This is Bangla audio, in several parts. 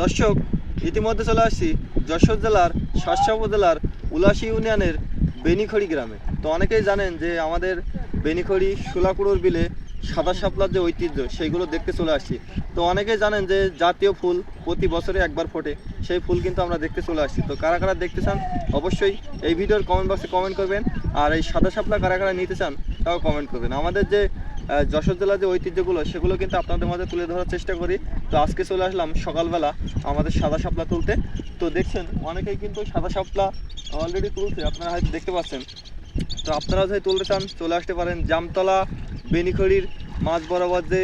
দর্শক, ইতিমধ্যে চলে আসছি যশোর জেলার শাসা উপজেলার উলাসী ইউনিয়নের বেনিখড়ি গ্রামে। তো অনেকেই জানেন যে আমাদের বেনিখড়ি সোলাকুড়োর বিলে সাদা শাপলার যে ঐতিহ্য, সেইগুলো দেখতে চলে আসছি। তো অনেকেই জানেন যে জাতীয় ফুল প্রতি বছরে একবার ফোটে, সেই ফুল কিন্তু আমরা দেখতে চলে আসছি। তো কারা কারা দেখতে চান, অবশ্যই এই ভিডিওর কমেন্ট বক্সে কমেন্ট করবেন, আর এই সাদা শাপলা কারা কারা নিতে চান, তাও কমেন্ট করবেন। আমাদের যে যশোর জেলার যে ঐতিহ্যগুলো, সেগুলো কিন্তু আপনাদের মাঝে তুলে ধরার চেষ্টা করি। তো আজকে চলে আসলাম সকালবেলা আমাদের সাদা শাপলা তুলতে। তো দেখছেন, অনেকেই কিন্তু সাদা শাপলা অলরেডি তুলছে, আপনারা হয়তো দেখতে পাচ্ছেন। তো আপনারা যদি তুলতে চান, চলে আসতে পারেন জামতলা, বেনিখড়ির মাছ বরাবর যে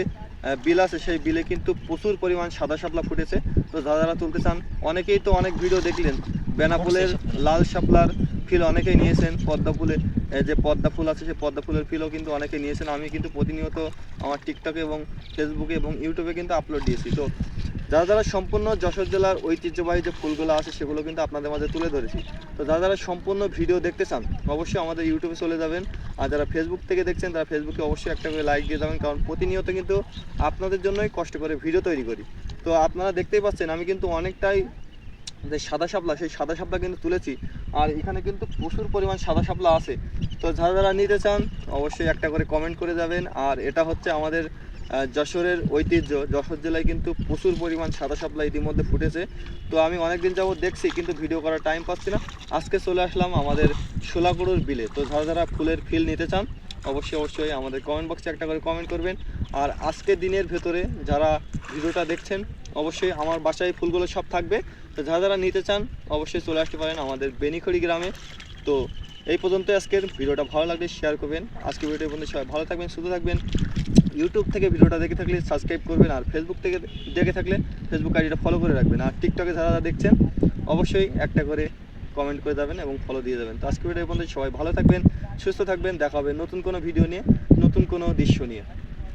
বিল আছে, সেই বিলে কিন্তু প্রচুর পরিমাণ সাদা শাপলা ফুটেছে। তো যারা যারা তুলতে চান, অনেকেই তো অনেক ভিডিও দেখলেন। বেনাপুলের লাল শাপলার ফিল অনেকেই নিয়েছেন পদ্মা ফুলে যে পদ্মা ফুল আছে সেই পদ্মা ফুলের ফিলও কিন্তু অনেকে নিয়েছেন। আমি কিন্তু প্রতিনিয়ত আমার টিকটকে এবং ফেসবুকে এবং ইউটিউবে কিন্তু আপলোড দিয়েছি। তো যারা যারা সম্পূর্ণ যশোর জেলার ঐতিহ্যবাহী যে ফুলগুলো আছে সেগুলো কিন্তু আপনাদের মাঝে তুলে ধরেছি। তো যারা যারা সম্পূর্ণ ভিডিও দেখতে চান অবশ্যই আমাদের ইউটিউবে চলে যাবেন। আর যারা ফেসবুক থেকে দেখছেন তারা ফেসবুকে অবশ্যই একটা করে লাইক দিয়ে যাবেন। কারণ প্রতিনিয়ত কিন্তু আপনাদের জন্যই কষ্ট করে ভিডিও তৈরি করি। তো আপনারা দেখতেই পাচ্ছেন আমি কিন্তু অনেকটাই যে সাদা শাপলা, সেই সাদা শাপলা কিন্তু তুলেছি। আর এখানে কিন্তু প্রচুর পরিমাণ সাদা শাপলা আছে। তো যারা যারা নিতে চান, অবশ্যই একটা করে কমেন্ট করে যাবেন। আর এটা হচ্ছে আমাদের যশোরের ঐতিহ্য। যশোর জেলায় কিন্তু প্রচুর পরিমাণ সাদা শাপলা ইতিমধ্যে ফুটেছে। তো আমি অনেকদিন যাবত দেখছি, কিন্তু ভিডিও করার টাইম পাচ্ছি না। আজকে চলে আসলাম আমাদের সোলাগুড়োর বিলে। তো যারা যারা ফুলের ফিল নিতে চান, অবশ্যই অবশ্যই আমাদের কমেন্ট বক্সে একটা করে কমেন্ট করবেন। আর আজকের দিনের ভেতরে যারা ভিডিওটা দেখছেন, অবশ্যই আমার বাসায় ফুলগুলো সব থাকবে। তো যারা যারা নিতে চান, অবশ্যই চলে আসতে পারেন আমাদের বেনিখড়ি গ্রামে। তো এই পর্যন্ত আজকের ভিডিওটা। ভালো লাগলে শেয়ার করবেন। আজকে ভিডিও পর্যন্ত সবাই ভালো থাকবেন, সুস্থ থাকবেন। ইউটিউব থেকে ভিডিওটা দেখে থাকলে সাবস্ক্রাইব করবেন আর ফেসবুক থেকে দেখে থাকলে ফেসবুক আইডিটা ফলো করে রাখবেন। আর টিকটকে যারা যারা দেখছেন, অবশ্যই একটা করে কমেন্ট করে যাবেন এবং ফলো দিয়ে যাবেন। তো আজকে ভিডিও পর্যন্ত সবাই ভালো থাকবেন, সুস্থ থাকবেন। দেখা হবে নতুন কোনো ভিডিও নিয়ে, নতুন কোনো দৃশ্য নিয়ে।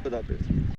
da